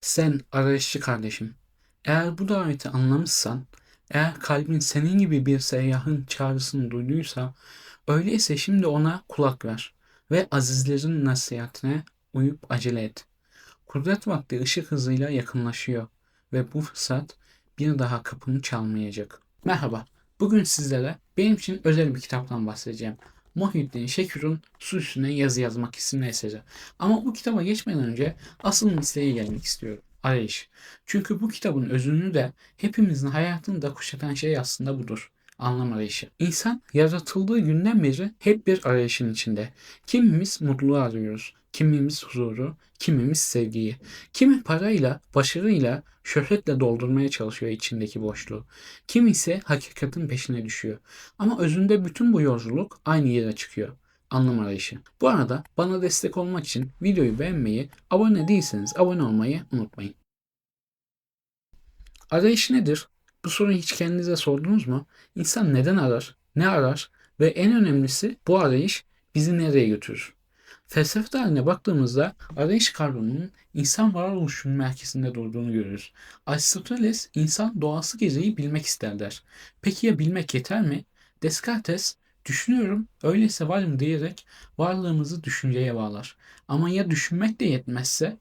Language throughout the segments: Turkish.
Sen arayışçı kardeşim, eğer bu daveti anlamışsan, eğer kalbin senin gibi bir seyyahın çağrısını duyduysa, öyleyse şimdi ona kulak ver ve azizlerin nasihatine uyup acele et. Kudret vakti ışık hızıyla yakınlaşıyor ve bu fırsat bir daha kapını çalmayacak. Merhaba, bugün sizlere benim için özel bir kitaptan bahsedeceğim. Muhyiddin Şekür'ün Su Üstüne Yazı Yazmak isimli eseri. Ama bu kitaba geçmeden önce asıl meseleye gelmek istiyorum. Arayış. Çünkü bu kitabın özünü de hepimizin hayatını da kuşatan şey aslında budur. Anlam arayışı. İnsan yaratıldığı günden beri hep bir arayışın içinde. Kimimiz mutluluğu arıyoruz, kimimiz huzuru, kimimiz sevgiyi. Kimi parayla, başarıyla, şöhretle doldurmaya çalışıyor içindeki boşluğu. Kimi ise hakikatin peşine düşüyor. Ama özünde bütün bu yolculuk aynı yere çıkıyor. Anlam arayışı. Bu arada bana destek olmak için videoyu beğenmeyi, abone değilseniz abone olmayı unutmayın. Arayış nedir? Bu soruyu hiç kendinize sordunuz mu? İnsan neden arar? Ne arar? Ve en önemlisi bu arayış bizi nereye götürür? Felsefe tarihine baktığımızda arayış kavramının insan varoluşunun merkezinde durduğunu görürüz. Aristoteles insan doğası gereği bilmek ister der. Peki ya bilmek yeter mi? Descartes düşünüyorum öyleyse varım diyerek varlığımızı düşünceye bağlar. Ama ya düşünmek de yetmezse?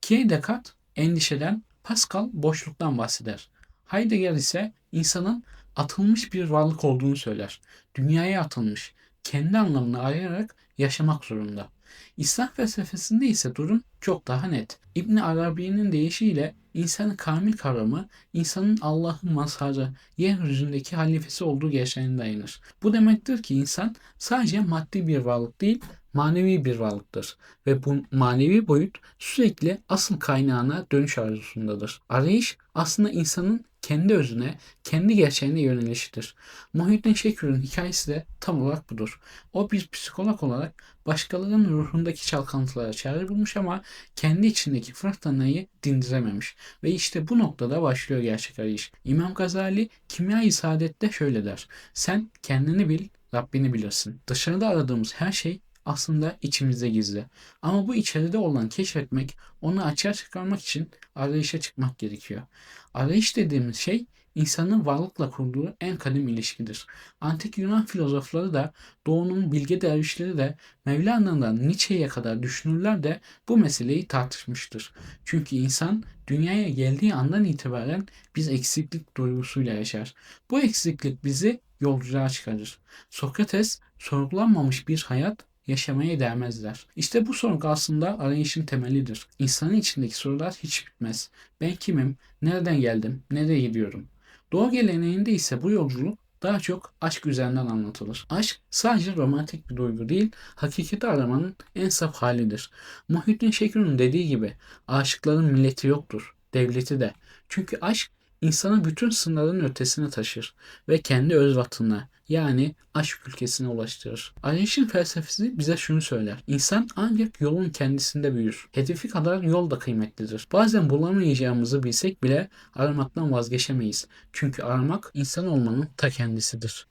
Kierkegaard endişeden, Pascal boşluktan bahseder. Heidegger ise insanın atılmış bir varlık olduğunu söyler. Dünyaya atılmış, kendi anlamını arayarak yaşamak zorunda. İslam felsefesinde ise durum çok daha net. İbn Arabi'nin deyişiyle insanı kamil kavramı insanın Allah'ın mazharı, yeryüzündeki halifesi olduğu gerçeğine dayanır. Bu demektir ki insan sadece maddi bir varlık değil, manevi bir varlıktır ve bu manevi boyut sürekli asıl kaynağına dönüş arzusundadır. Arayış aslında insanın kendi özüne, kendi gerçeğine yönelişidir. Muhyiddin Şekür'ün hikayesi de tam olarak budur. O bir psikolog olarak başkalarının ruhundaki çalkantılara çare bulmuş ama kendi içindeki fırtınayı dindirememiş. Ve işte bu noktada başlıyor gerçek arayış. İmam Gazali Kimya-i Saadet'te şöyle der. Sen kendini bil, Rabbini bilirsin. Dışarıda aradığımız her şey aslında içimizde gizli. Ama bu içeride olan keşfetmek, onu açığa çıkarmak için arayışa çıkmak gerekiyor. Arayış dediğimiz şey insanın varlıkla kurduğu en kadim ilişkidir. Antik Yunan filozofları da, doğunun bilge dervişleri de, Mevlana'dan Nietzsche'ye kadar düşünürler de bu meseleyi tartışmıştır. Çünkü insan dünyaya geldiği andan itibaren bir eksiklik duygusuyla yaşar. Bu eksiklik bizi yolculuğa çıkarır. Sokrates sorgulanmamış bir hayat yaşamaya değmezler. İşte bu sorgu aslında arayışın temelidir. İnsanın içindeki sorular hiç bitmez. Ben kimim? Nereden geldim? Nereye gidiyorum? Doğu geleneğinde ise bu yolculuk daha çok aşk üzerinden anlatılır. Aşk sadece romantik bir duygu değil, hakikati aramanın en saf halidir. Muhyiddin Şekür'ün dediği gibi aşıkların milleti yoktur, devleti de. Çünkü aşk insanı bütün sınırların ötesine taşır ve kendi öz vatanına yani aşk ülkesine ulaştırır. Arayışın felsefesi bize şunu söyler. İnsan ancak yolun kendisinde büyür. Hedefi kadar yol da kıymetlidir. Bazen bulamayacağımızı bilsek bile aramaktan vazgeçemeyiz. Çünkü aramak insan olmanın ta kendisidir.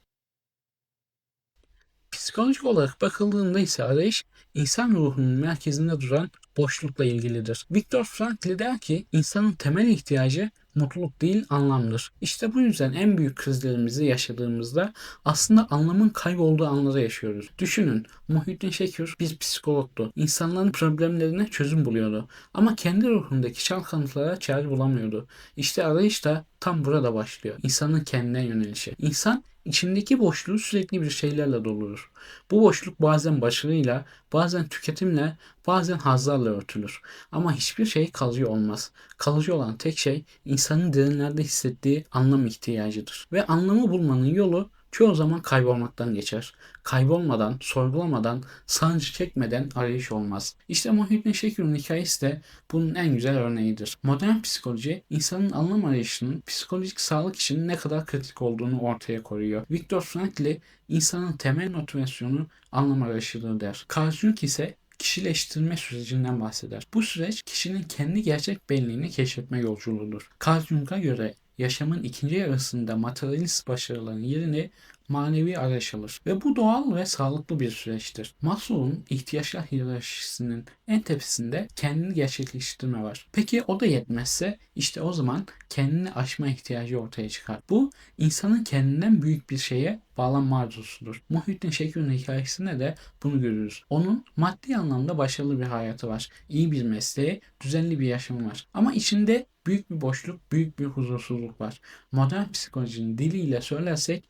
Psikolojik olarak bakıldığında ise arayış insan ruhunun merkezinde duran boşlukla ilgilidir. Viktor Frankl der ki insanın temel ihtiyacı mutluluk değil anlamdır. İşte bu yüzden en büyük krizlerimizi yaşadığımızda aslında anlamın kaybolduğu anları yaşıyoruz. Düşünün Muhyiddin Şekür bir psikologtu. İnsanların problemlerine çözüm buluyordu. Ama kendi ruhundaki çalkantılara çare bulamıyordu. İşte arayış da tam burada başlıyor. İnsanın kendine yönelişi. İnsan içindeki boşluğu sürekli bir şeylerle doldurur. Bu boşluk bazen başarıyla, bazen tüketimle, bazen hazlarla örtülür. Ama hiçbir şey kalıcı olmaz. Kalıcı olan tek şey insanın derinlerde hissettiği anlam ihtiyacıdır. Ve anlamı bulmanın yolu çoğu zaman kaybolmaktan geçer. Kaybolmadan, sorgulamadan, sancı çekmeden arayış olmaz. İşte Muhyiddin Şekür'ün hikayesi de bunun en güzel örneğidir. Modern psikoloji insanın anlam arayışının psikolojik sağlık için ne kadar kritik olduğunu ortaya koyuyor. Viktor Frankl insanın temel motivasyonu anlam arayışıdır der. Carl Jung ise kişileştirme sürecinden bahseder. Bu süreç kişinin kendi gerçek benliğini keşfetme yolculuğudur. Carl Jung'a göre yaşamın ikinci yarısında materyalist başarıların yerini manevi arayış alır. Ve bu doğal ve sağlıklı bir süreçtir. Maslow'un ihtiyaçlar hiyerarşisinin en tepesinde kendini gerçekleştirme var. Peki o da yetmezse işte o zaman kendini aşma ihtiyacı ortaya çıkar. Bu insanın kendinden büyük bir şeye bağlanma arzusudur. Muhittin Şekir'in hikayesinde de bunu görürüz. Onun maddi anlamda başarılı bir hayatı var. İyi bir mesleği, düzenli bir yaşamı var. Ama içinde büyük bir boşluk, büyük bir huzursuzluk var. Modern psikolojinin diliyle söylersek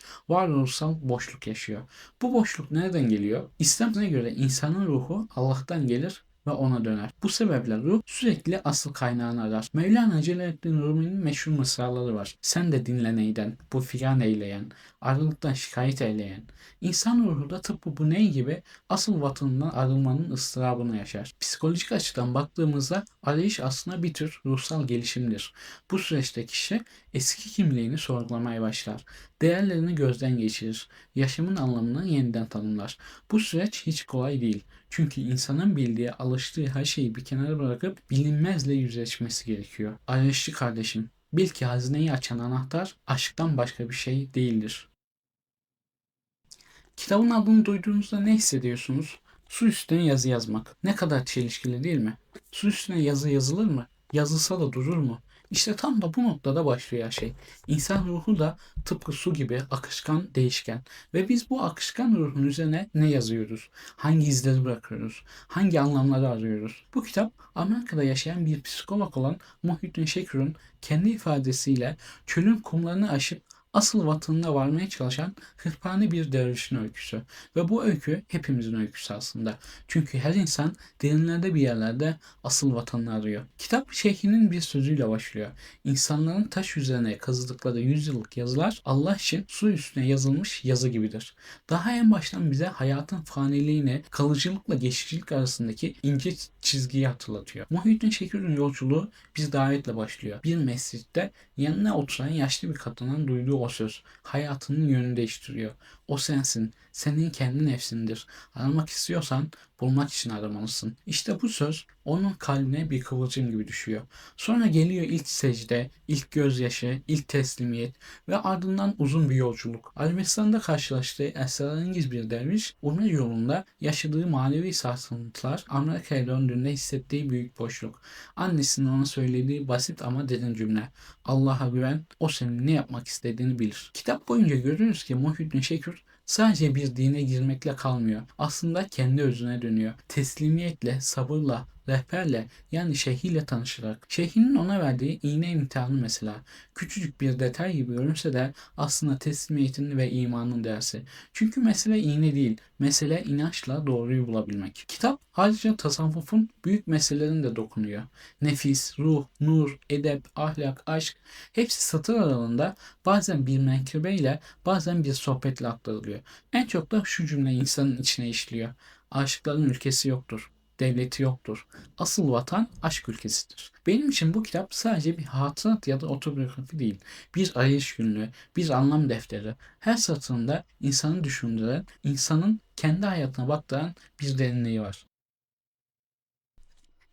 varoluşsal boşluk yaşıyor. Bu boşluk nereden geliyor? İslam'a göre insanın ruhu Allah'tan gelir ve ona döner. Bu sebeple ruh sürekli asıl kaynağını arar. Mevlana Celaleddin Rumi'nin meşhur mısraları var. Sen de dinle neyden, bu figan eyleyen, ayrılıktan şikayet eyleyen. İnsan ruhu da tıpkı bu ney gibi asıl vatanından ayrılmanın ıstırabını yaşar. Psikolojik açıdan baktığımızda arayış aslında bir tür ruhsal gelişimdir. Bu süreçte kişi eski kimliğini sorgulamaya başlar. Değerlerini gözden geçirir. Yaşamın anlamını yeniden tanımlar. Bu süreç hiç kolay değil. Çünkü insanın bildiği, alıştığı her şeyi bir kenara bırakıp bilinmezle yüzleşmesi gerekiyor. Arayışçı kardeşim, bil ki hazineyi açan anahtar aşktan başka bir şey değildir. Kitabın adını duyduğunuzda ne hissediyorsunuz? Su üstüne yazı yazmak. Ne kadar çelişkili değil mi? Su üstüne yazı yazılır mı? Yazılsa da durur mu? İşte tam da bu noktada başlıyor şey. İnsan ruhu da tıpkı su gibi akışkan, değişken. Ve biz bu akışkan ruhun üzerine ne yazıyoruz? Hangi izleri bırakıyoruz? Hangi anlamları arıyoruz? Bu kitap Amerika'da yaşayan bir psikolog olan Muhyiddin Şekür'ün kendi ifadesiyle çölün kumlarını aşıp asıl vatanına varmaya çalışan hırpani bir dervişin öyküsü. Ve bu öykü hepimizin öyküsü aslında. Çünkü her insan derinlerde bir yerlerde asıl vatanını arıyor. Kitap şeyhinin bir sözüyle başlıyor. İnsanların taş üzerine kazıdıkları yüzyıllık yazılar Allah için su üstüne yazılmış yazı gibidir. Daha en baştan bize hayatın faniliğini, kalıcılıkla geçicilik arasındaki ince çizgiyi hatırlatıyor. Muhyiddin Şekir'in yolculuğu bir davetle başlıyor. Bir mescitte yanına oturan yaşlı bir kadından duyduğu o söz hayatının yönünü değiştiriyor. O sensin, senin kendi nefsindir. Aramak istiyorsan bulmak için aramalısın. İşte bu söz onun kalbine bir kıvılcım gibi düşüyor. Sonra geliyor ilk secde, ilk gözyaşı, ilk teslimiyet ve ardından uzun bir yolculuk. Arabistan'da karşılaştığı esrarengiz bir derviş, Umre yolunda yaşadığı manevi sarsıntılar, Amerika'ya döndüğünde hissettiği büyük boşluk. Annesinin ona söylediği basit ama derin cümle. Allah'a güven, o senin ne yapmak istediğini bilir. Kitap boyunca görürüz ki Muhyiddin Şekür sadece bir dine girmekle kalmıyor. Aslında kendi özüne dönüyor. Teslimiyetle, sabırla, rehberle yani şeyhiyle tanışarak. Şeyhinin ona verdiği iğne imtihanı mesela. Küçücük bir detay gibi görünse de aslında teslimiyetin ve imanın dersi. Çünkü mesele iğne değil, mesele inançla doğruyu bulabilmek. Kitap ayrıca tasavvufun büyük meselelerine de dokunuyor. Nefis, ruh, nur, edep, ahlak, aşk hepsi satır aralığında bazen bir menkıbeyle bazen bir sohbetle aktarılıyor. En çok da şu cümle insanın içine işliyor. Aşıkların ülkesi yoktur devleti yoktur. Asıl vatan aşk ülkesidir. Benim için bu kitap sadece bir hatırat ya da otobiyografi değil. Bir arayış günlüğü, bir anlam defteri. Her satırında insanı düşündüren, insanın kendi hayatına baktıran bir derinliği var.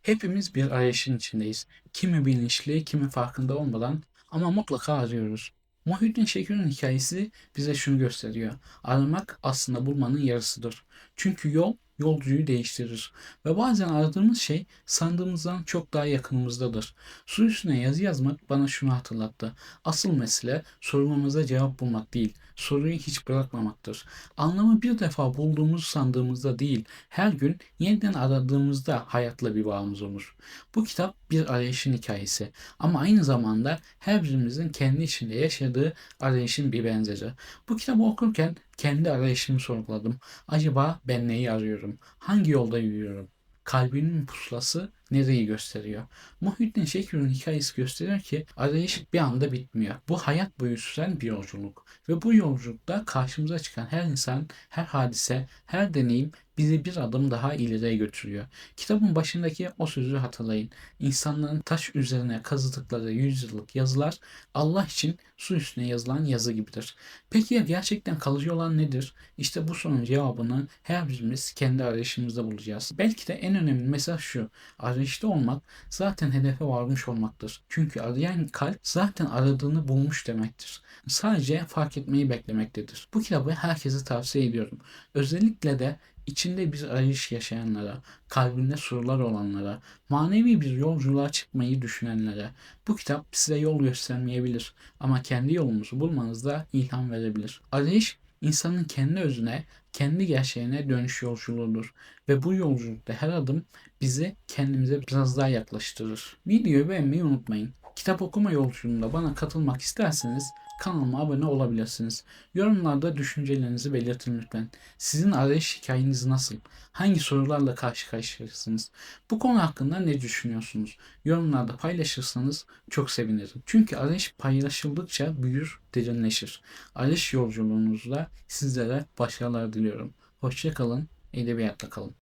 Hepimiz bir arayışın içindeyiz. Kimi bilinçli, kimi farkında olmadan ama mutlaka arıyoruz. Muhyiddin Şekir'in hikayesi bize şunu gösteriyor. Aramak aslında bulmanın yarısıdır. Çünkü yol yolcuyu değiştirir. Ve bazen aradığımız şey sandığımızdan çok daha yakınımızdadır. Su üstüne yazı yazmak bana şunu hatırlattı. Asıl mesele sorulmamıza cevap bulmak değil, soruyu hiç bırakmamaktır. Anlamı bir defa bulduğumuzu sandığımızda değil, her gün yeniden aradığımızda hayatla bir bağımız olur. Bu kitap bir arayışın hikayesi ama aynı zamanda her birimizin kendi içinde yaşadığı arayışın bir benzeri. Bu kitabı okurken kendi arayışımı sorguladım. Acaba ben neyi arıyorum? Hangi yolda yürüyorum? Kalbimin pusulası nereyi gösteriyor? Muhyiddin Şekir'in hikayesi gösteriyor ki arayış bir anda bitmiyor. Bu hayat boyu süren bir yolculuk. Ve bu yolculukta karşımıza çıkan her insan, her hadise, her deneyim bizi bir adım daha ileriye götürüyor. Kitabın başındaki o sözü hatırlayın. İnsanların taş üzerine kazıdıkları yüzyıllık yazılar Allah için su üstüne yazılan yazı gibidir. Peki ya gerçekten kalıcı olan nedir? İşte bu sorunun cevabını her birimiz kendi arayışımızda bulacağız. Belki de en önemli mesaj şu. Arayışta olmak zaten hedefe varmış olmaktır. Çünkü arayan kalp zaten aradığını bulmuş demektir. Sadece fark etmeyi beklemektedir. Bu kitabı herkese tavsiye ediyorum. Özellikle de içinde bir arayış yaşayanlara, kalbinde sorular olanlara, manevi bir yolculuğa çıkmayı düşünenlere bu kitap size yol göstermeyebilir ama kendi yolunuzu bulmanızda ilham verebilir. Arayış insanın kendi özüne, kendi gerçeğine dönüş yolculuğudur ve bu yolculukta her adım bizi kendimize biraz daha yaklaştırır. Videoyu beğenmeyi unutmayın. Kitap okuma yolculuğunda bana katılmak isterseniz kanalıma abone olabilirsiniz. Yorumlarda düşüncelerinizi belirtin lütfen. Sizin arayış hikayeniz nasıl? Hangi sorularla karşı karşıyasınız? Bu konu hakkında ne düşünüyorsunuz? Yorumlarda paylaşırsanız çok sevinirim. Çünkü arayış paylaşıldıkça büyür, derinleşir. Arayış yolculuğunuzda sizlere başarılar diliyorum. Hoşçakalın, edebiyatla kalın.